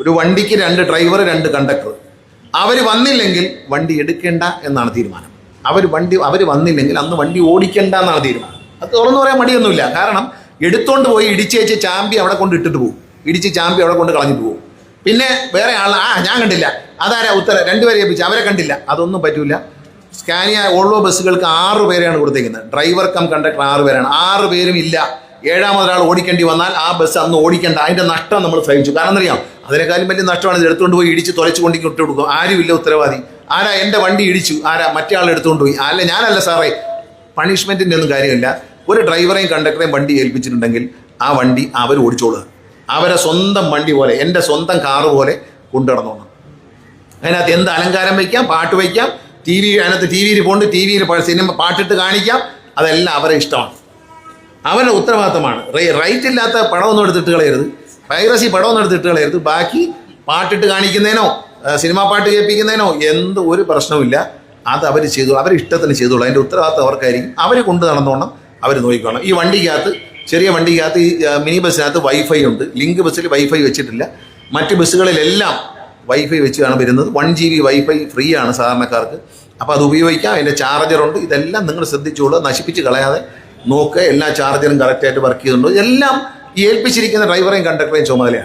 ഒരു വണ്ടിക്ക് രണ്ട് ഡ്രൈവർ രണ്ട് കണ്ടക്ടർ അവർ വന്നില്ലെങ്കിൽ വണ്ടി എടുക്കേണ്ട എന്നാണ് തീരുമാനം. അവർ വണ്ടി അവർ വന്നില്ലെങ്കിൽ അന്ന് വണ്ടി ഓടിക്കേണ്ട എന്നാണ് തീരുമാനം. അത് തുറന്നു പറയാൻ മടിയൊന്നുമില്ല. കാരണം എടുത്തോണ്ട് പോയി ഇടിച്ചേച്ച് ചാമ്പി അവിടെ കൊണ്ട് ഇട്ടിട്ട് പോകും. ഇടിച്ച് ചാമ്പി അവിടെ കൊണ്ട് കളഞ്ഞിട്ട് പോകും. പിന്നെ വേറെ ആൾ ആ ഞാൻ കണ്ടില്ല. അതാരാ ഉത്തര? രണ്ടുപേരെ ഏൽപ്പിച്ചു. അവരെ കണ്ടില്ല. അതൊന്നും പറ്റൂല. സ്കാനിയ ഓൾവോ ബസ്സുകൾക്ക് ആറ് പേരെയാണ് കൊടുത്തേക്കുന്നത്. ഡ്രൈവർ കം കണ്ടക്ടർ ആറ് പേരാണ്. ആറ് പേരും ഇല്ല. ഏഴാമതൊരാൾ ഓടിക്കേണ്ടി വന്നാൽ ആ ബസ് അന്ന് ഓടിക്കേണ്ട. അതിന്റെ നഷ്ടം നമ്മൾ സഹിച്ചു. കാരണം അറിയാം അതിനേക്കാളും വലിയ നഷ്ടമാണ് ഇത് എടുത്തുകൊണ്ട് പോയി ഇടിച്ച് തുലച്ചു കൊണ്ട് ഇട്ട് കൊടുക്കും ആരുമില്ല ഉത്തരവാദി. ആരാ എന്റെ വണ്ടി ഇടിച്ചു? ആരാ മറ്റേ ആൾ എടുത്തുകൊണ്ട് പോയി? അല്ല ഞാനല്ല സാറേ. പണിഷ്മെന്റിന്റെ ഒന്നും കാര്യമില്ല. ഒരു ഡ്രൈവറെയും കണ്ടക്ടറെയും വണ്ടി ഏൽപ്പിച്ചിട്ടുണ്ടെങ്കിൽ ആ വണ്ടി അവർ ഓടിച്ചോളുക. അവരെ സ്വന്തം വണ്ടി പോലെ എന്റെ സ്വന്തം കാറ് പോലെ കൊണ്ടു നടന്നോണം. അതിനകത്ത് എന്ത് അലങ്കാരം വയ്ക്കാം പാട്ട് വയ്ക്കാം ടി വി അതിനകത്ത് ടി വിയിൽ പോണ്ട് ടി വിയിൽ സിനിമ പാട്ടിട്ട് കാണിക്കാം. അതെല്ലാം അവരെ ഇഷ്ടമാണ്. അവരുടെ ഉത്തരവാദിത്തമാണ്. റൈറ്റ് ഇല്ലാത്ത പടമൊന്നും എടുത്തിട്ട് കളയരുത്. പൈറസി പടമൊന്നും എടുത്തിട്ട് കളയരുത്. ബാക്കി പാട്ടിട്ട് കാണിക്കുന്നതിനോ സിനിമാ പാട്ട് കേൾപ്പിക്കുന്നതിനോ എന്ത് ഒരു പ്രശ്നവുമില്ല. അത് അവർ ചെയ്തു അവരിഷ്ടത്തിന് ചെയ്തോളൂ. അതിന്റെ ഉത്തരവാദിത്തം അവർക്കായിരിക്കും. അവർ കൊണ്ട് നടന്നോണം അവർ നോക്കിക്കോണം. ഈ വണ്ടിക്കകത്ത് ചെറിയ വണ്ടിക്കകത്ത് ഈ മിനി ബസ്സിനകത്ത് വൈഫൈ ഉണ്ട്. ലിങ്ക് ബസ്സിൽ വൈഫൈ വെച്ചിട്ടില്ല. മറ്റ് ബസ്സുകളിലെല്ലാം വൈഫൈ വെച്ചാണ് വരുന്നത്. One G B wifi free ആണ് സാധാരണക്കാർക്ക്. അപ്പോൾ അത് ഉപയോഗിക്കാം. അതിന്റെ ചാർജറുണ്ട് ഇതെല്ലാം നിങ്ങൾ ശ്രദ്ധിച്ചോളൂ. നശിപ്പിച്ച് കളയാതെ നോക്കുക. എല്ലാ ചാർജറും കറക്റ്റായിട്ട് വർക്ക് ചെയ്യുന്നുണ്ടോ. എല്ലാം ഏൽപ്പിച്ചിരിക്കുന്ന ഡ്രൈവറെയും കണ്ടക്ടറെയും ചുമതലയാണ്.